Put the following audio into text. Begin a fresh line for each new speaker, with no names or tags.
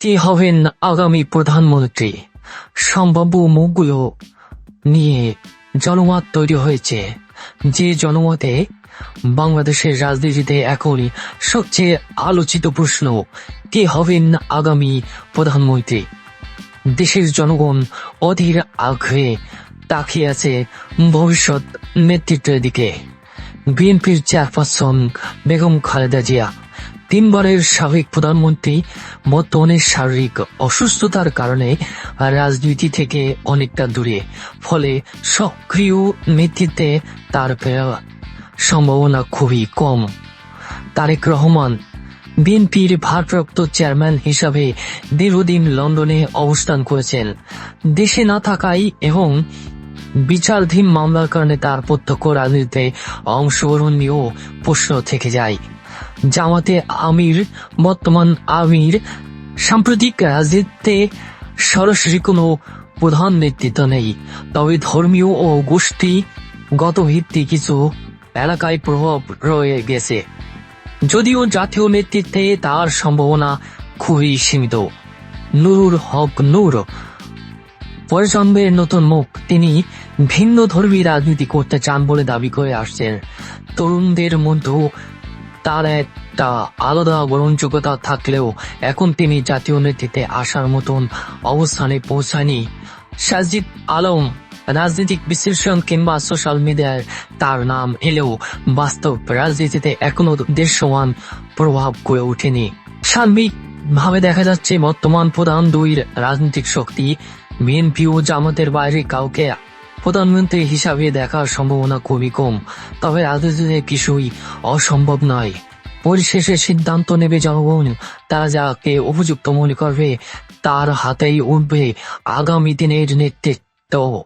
কে হবেন আগামী প্রধানমন্ত্রী, সম্ভাব্য মুখগুলো নিয়ে জনমত তৈরি হয়েছে। যে জনমতে বাংলাদেশের রাজনীতিতে এখনই সবচেয়ে আলোচিত প্রশ্ন কে হবেন আগামী প্রধানমন্ত্রী। দেশের জনগণ অধীর আগ্রহে তাকিয়ে আছে ভবিষ্যৎ নেতৃত্বের দিকে। বিএনপির চেয়ারপারসন বেগম খালেদা জিয়া তিনবারের সাবেক প্রধানমন্ত্রী, বর্তমানে শারীরিক অসুস্থতার কারণে রাজনীতি থেকে অনেকটা দূরে, ফলে সক্রিয় নেতৃত্বে তার ফেরার সম্ভাবনা খুবই কম। তারেক রহমান, বিএনপির ভারপ্রাপ্ত চেয়ারম্যান হিসাবে দীর্ঘদিন লন্ডনে অবস্থান করেছেন। দেশে না থাকায় এবং বিচারধীন মামলার কারণে তার প্রত্যক্ষ রাজনীতিতে অংশগ্রহণ নিয়েও প্রশ্ন থেকে যায়। জামাতে আমির, বর্তমান আমির, সাম্প্রতিক রাজনীতিতে সরাসরি কোনো প্রধান নেতৃত্ব নেই। তবে ধর্মীয় ও গোষ্ঠীগত ভিত্তি কিছু এলাকায় প্রভাব রয়ে গেছে। যদিও জাতীয় নেতৃত্বে তার সম্ভাবনা খুবই সীমিত। নুরুল হক নূর, প্রজন্মের নতুন মুখ, তিনি ভিন্ন ধর্মী রাজনীতি করতে চান বলে দাবি করে আসছেন। তরুণদের মধ্যেও তার একটা আলাদা গ্রহণযোগ্যতা থাকলেও এখন তিনি জাতীয় নেতৃত্বে আসার মতন অবস্থানে পৌঁছায়নি। সাজিদ আলম রাজনৈতিক বিশ্লেষণ কিংবা সোশ্যাল মিডিয়ায় তার নাম এলেও বাস্তব রাজনীতিতে এখনও দৃশ্যমান প্রভাব করে ওঠেনি। সার্বিক ভাবে দেখা যাচ্ছে, বর্তমান প্রধান দুই রাজনৈতিক শক্তি, বিএনপি ও জামাতের বাইরে কাউকে প্রধানমন্ত্রী হিসাবে দেখার সম্ভাবনা খুবই কম, তবে রাজনীতিতে কিছুই অসম্ভব নয়। পরিশেষে সিদ্ধান্ত নেবে জনগণ। তারা যাকে উপযুক্ত মনে করবে, তার হাতেই উঠবে আগামী দিনের নেতৃত্ব।